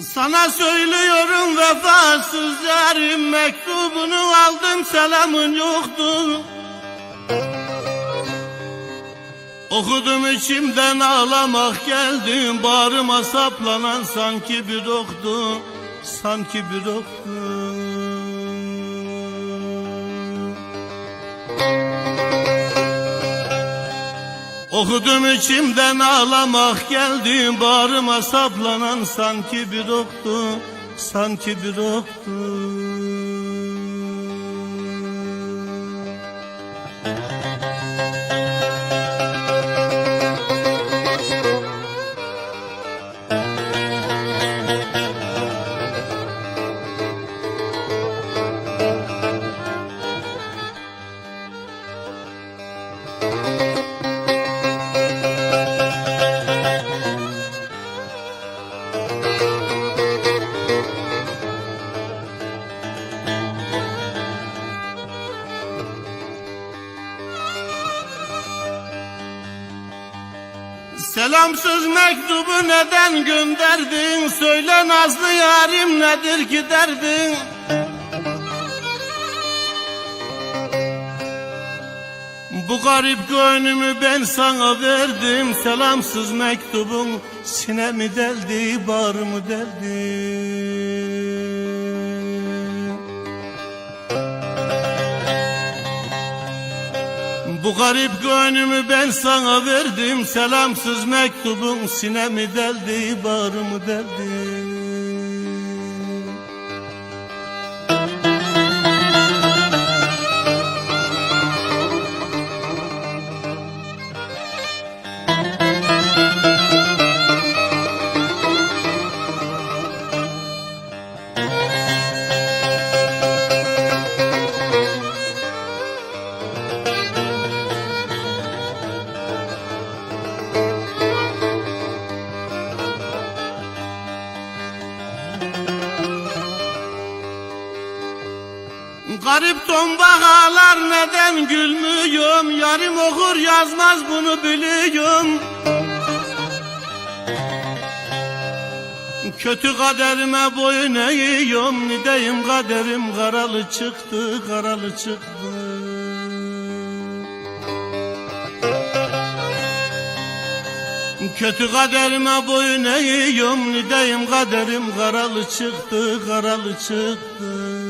Sana söylüyorum vefasız yarim Mektubunu aldım selamın yoktu Okudum içimden ağlamak geldi Bağrıma saplanan sanki bir oktu Sanki bir oktu Okudum içimden ağlamak geldi Bağrıma saplanan sanki bir oktu Sanki bir oktu Selamsız mektubu neden gönderdin? Söyle nazlı yarim nedir ki derdin? Bu garip gönlümü ben sana verdim Selamsız mektubun sinemi deldi, bağrımı deldi Bu garip gönlümü ben sana verdim. Selamsız mektubun sinemi deldi, bağrımı deldi Garip tombak ağlar neden gülmüyorum? Yarım okur yazmaz bunu biliyorum. Kötü kaderime boyun eğiyorum. Nideyim kaderim? Karalı çıktı karalı çıktı Kötü kaderime boyun eğiyorum Nideyim kaderim? Karalı çıktı karalı çıktı